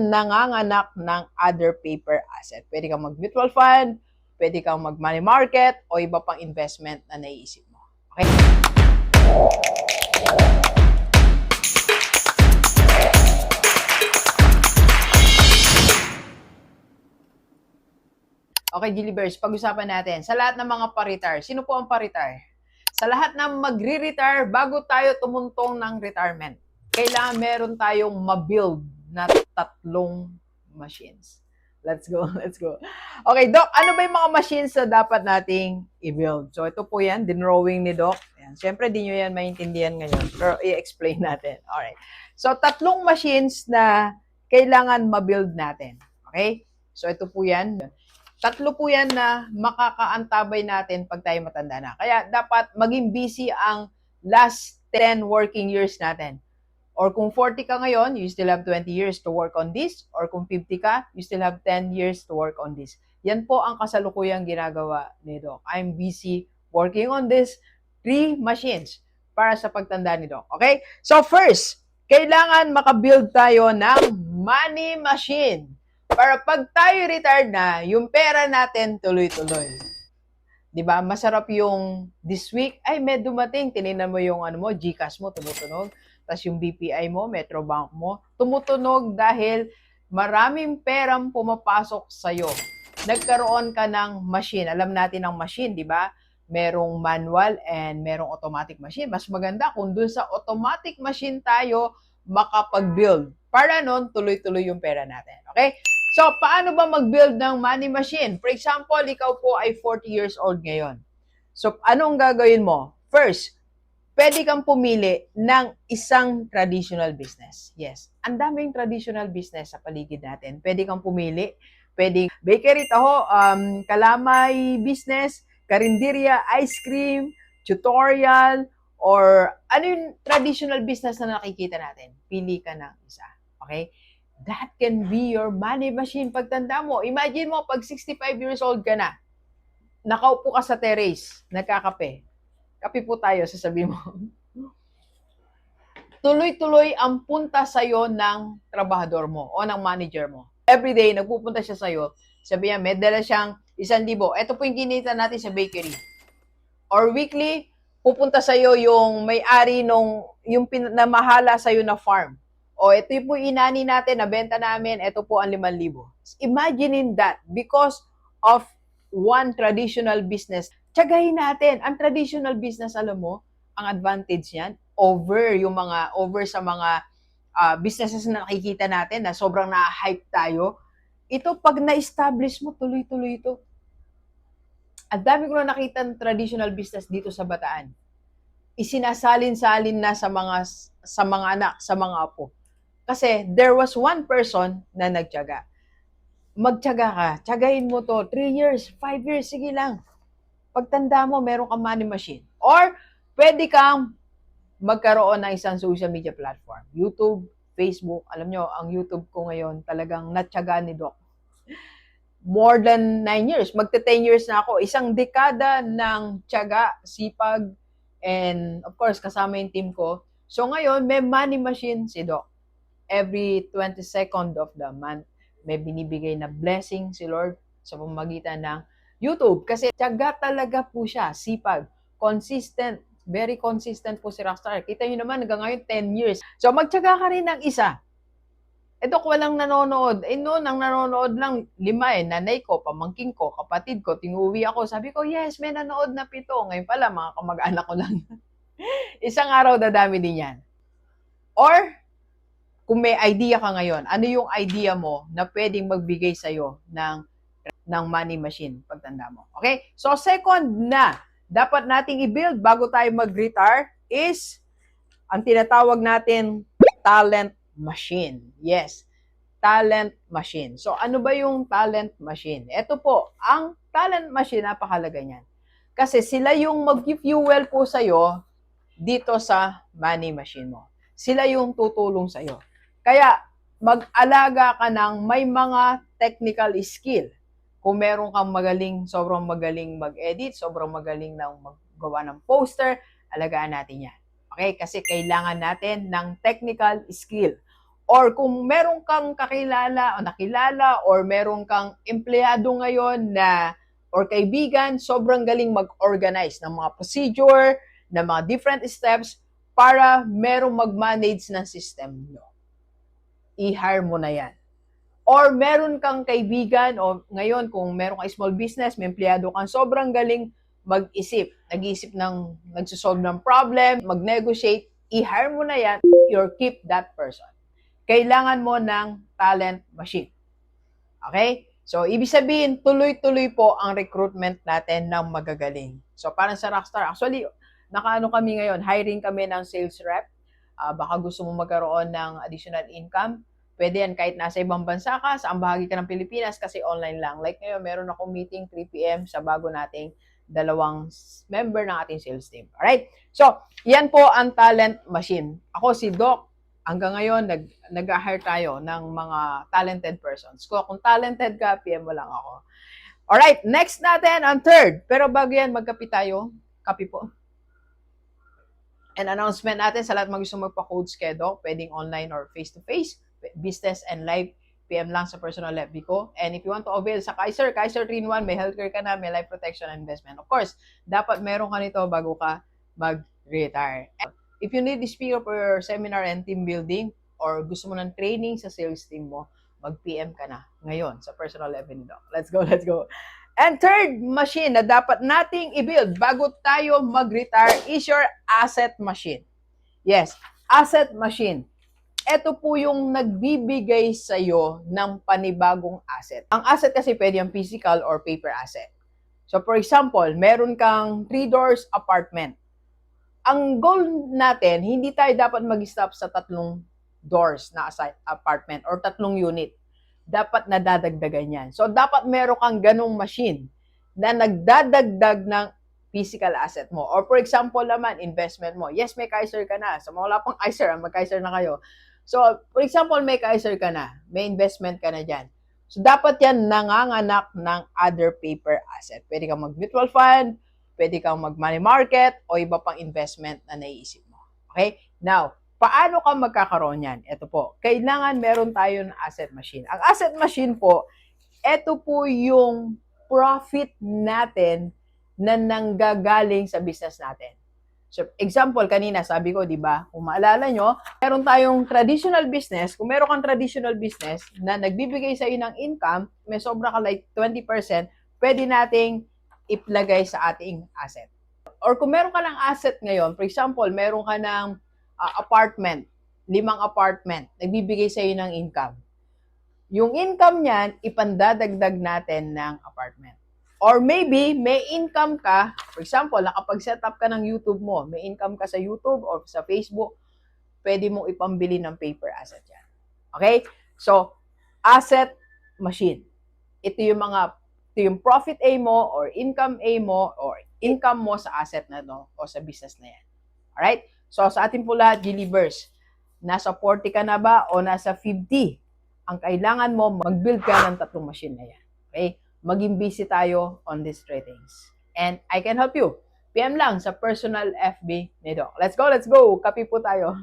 nanganganak ng other paper asset. Pwede kang mag-mutual fund, pwede kang mag-money market, o iba pang investment na naiisip mo. Okay? Okay, Gilibers, pag-usapan natin. Sa lahat ng mga pa-retire, sino po ang pa-retire? Sa lahat ng magre-retire, bago tayo tumuntong ng retirement, kailangan meron tayong ma-build na tatlong machines. Let's go, let's go. Okay, Doc, ano ba yung mga machines na dapat nating i-build? So, ito po yan, dinrawing ni Doc. Ayan. Siyempre, di nyo yan maintindihan ngayon, pero i-explain natin. Alright. So, tatlong machines na kailangan ma-build natin. Okay? So, ito po yan. Tatlo po yan na makakaantabay natin pag tayo matanda na. Kaya dapat maging busy ang last 10 working years natin. Or kung 40 ka ngayon, you still have 20 years to work on this. Or kung 50 ka, you still have 10 years to work on this. Yan po ang kasalukuyang ginagawa ni Doc. I'm busy working on this three machines para sa pagtanda ni Doc. Okay? So first, kailangan makabuild tayo ng money machine para pag tayo retired na, yung pera natin tuloy-tuloy. 'Di ba? Masarap yung this week, ay may dumating, tiningnan mo yung ano mo, GCash mo tumutunog, tapos yung BPI mo, Metrobank mo, tumutunog dahil maraming perang pumapasok sa iyo. Nagkaroon ka ng machine. Alam natin ang machine, 'di ba? Merong manual and merong automatic machine. Mas maganda kung dun sa automatic machine tayo makapag-build. Para nun, tuloy-tuloy yung pera natin. Okay? So, paano ba mag-build ng money machine? For example, ikaw po ay 40 years old ngayon. So, anong gagawin mo? First, pwede kang pumili ng isang traditional business. Yes, ang daming traditional business sa paligid natin. Pwede kang pumili. Pwede bakery, taho, um, kalamay business, karinderya, ice cream, tutorial, or ano yung traditional business na nakikita natin. Pili ka ng isa. Okay? That can be your money machine pagtanda mo. Imagine mo, pag 65 years old ka na, nakaupo ka sa terrace, nagkakape. Kape po tayo, sasabihin mo. Tuloy-tuloy ang punta sa'yo ng trabahador mo o ng manager mo. Every day, nagpupunta siya sa'yo. Sabi niya, may dala siyang isang libo. Ito po yung kinita natin sa bakery. Or weekly, pupunta sa'yo yung may-ari nung, yung pin, na mahala sa'yo na farm o ito po inani natin, nabenta namin, ito po ang 5,000. Imaginein that because of one traditional business. Tsagahin natin. Ang traditional business, alam mo, ang advantage niyan, over yung mga, over sa mga uh, businesses na nakikita natin na sobrang na-hype tayo. Ito, pag na-establish mo, tuloy-tuloy ito. Ang dami ko na nakita ng traditional business dito sa Bataan. Isinasalin-salin na sa mga sa mga anak, sa mga apo. Kasi there was one person na nagtyaga. Magtyaga ka, tiyagain mo to, 3 years, 5 years, sige lang. Pagtanda mo, meron kang money machine. Or, pwede kang magkaroon ng isang social media platform. YouTube, Facebook. Alam nyo, ang YouTube ko ngayon talagang natyaga ni Doc. More than 9 years. Magte 10 years na ako. Isang dekada ng tiyaga, sipag, and of course, kasama yung team ko. So ngayon, may money machine si Doc every 22nd of the month, may binibigay na blessing si Lord sa pamagitan ng YouTube. Kasi tiyaga talaga po siya, sipag, consistent, very consistent po si Rockstar. Kita nyo naman, hanggang ngayon, 10 years. So, magtiyaga ka rin ng isa. Ito, walang nanonood. Eh, noon, ang nanonood lang, lima eh. Nanay ko, pamangking ko, kapatid ko, tinguwi ako. Sabi ko, yes, may nanood na pito. Ngayon pala, mga kamag-anak ko lang. Isang araw, dadami din yan. Or, kung may idea ka ngayon, ano yung idea mo na pwedeng magbigay sa'yo ng, ng money machine pagtanda mo? Okay? So, second na dapat nating i-build bago tayo mag-retire is ang tinatawag natin talent machine. Yes, talent machine. So, ano ba yung talent machine? Ito po, ang talent machine, napakalaga niyan. Kasi sila yung mag-fuel po sa'yo dito sa money machine mo. Sila yung tutulong sa'yo. Kaya mag-alaga ka ng may mga technical skill. Kung meron kang magaling, sobrang magaling mag-edit, sobrang magaling ng maggawa ng poster, alagaan natin yan. Okay? Kasi kailangan natin ng technical skill. Or kung meron kang kakilala o nakilala or meron kang empleyado ngayon na or kaibigan, sobrang galing mag-organize ng mga procedure, ng mga different steps para merong mag-manage ng system nyo. I-hire mo na yan. Or meron kang kaibigan o ngayon kung meron kang small business, may empleyado kang sobrang galing mag-isip, nag-isip ng, nagsosolve ng problem, mag-negotiate, i-hire mo na yan, or keep that person. Kailangan mo ng talent machine. Okay? So, ibig sabihin, tuloy-tuloy po ang recruitment natin ng magagaling. So, parang sa Rockstar, actually, nakaano kami ngayon, hiring kami ng sales rep. Ah, baka gusto mo magkaroon ng additional income. Pwede yan kahit nasa ibang bansa ka, saan bahagi ka ng Pilipinas kasi online lang. Like ngayon, meron akong meeting 3 p.m. sa bago nating dalawang member ng ating sales team. Alright? So, yan po ang talent machine. Ako si Doc, hanggang ngayon, nag, nag-hire tayo ng mga talented persons. Kung, kung talented ka, PM mo lang ako. Alright, next natin, ang third. Pero bago yan, magkapi tayo. Kapi po. An announcement natin sa lahat mga gusto magpa-codes kay Doc, pwedeng online or face-to-face, business and live, PM lang sa personal FB ko. And if you want to avail sa Kaiser, Kaiser 3-in-1, may healthcare ka na, may life protection and investment. Of course, dapat meron ka nito bago ka mag-retire. If you need the speaker for your seminar and team building, or gusto mo ng training sa sales team mo, mag-PM ka na ngayon sa personal FB ni Doc. Let's go, let's go. And third machine na dapat nating i-build bago tayo mag-retire is your asset machine. Yes, asset machine. Ito po yung nagbibigay sa iyo ng panibagong asset. Ang asset kasi pwede yung physical or paper asset. So for example, meron kang three doors apartment. Ang goal natin, hindi tayo dapat mag-stop sa tatlong doors na apartment or tatlong unit dapat nadadagdagan yan. So, dapat meron kang ganong machine na nagdadagdag ng physical asset mo. Or for example naman, investment mo. Yes, may Kaiser ka na. Mga wala pang Kaiser, mag-Kaiser na kayo. So, for example, may Kaiser ka na. May investment ka na dyan. So, dapat yan nanganganak ng other paper asset. Pwede kang mag-mutual fund, pwede kang mag-money market, o iba pang investment na naiisip mo. Okay? Now, Paano ka magkakaroon yan? Ito po, kailangan meron tayo ng asset machine. Ang asset machine po, ito po yung profit natin na nanggagaling sa business natin. Example, kanina sabi ko, di ba, kung maalala nyo, meron tayong traditional business, kung meron kang traditional business na nagbibigay sa ng income, may sobra ka like 20%, pwede nating iplagay sa ating asset. Or kung meron ka ng asset ngayon, for example, meron ka ng uh, apartment, limang apartment, nagbibigay sa ng income. Yung income niyan, ipandadagdag natin ng apartment. Or maybe, may income ka, for example, nakapag-set up ka ng YouTube mo, may income ka sa YouTube or sa Facebook, pwede mong ipambili ng paper asset yan. Okay? So, asset machine. Ito yung mga, ito yung profit A mo or income A mo or income mo sa asset na no o sa business na yan. Alright? So, sa ating po lahat, Gilivers, nasa 40 ka na ba o nasa 50? Ang kailangan mo, mag-build ka ng tatlong machine na yan. Okay? Maging busy tayo on these three things. And I can help you. PM lang sa personal FB ni Doc. Let's go, let's go. Kapi po tayo.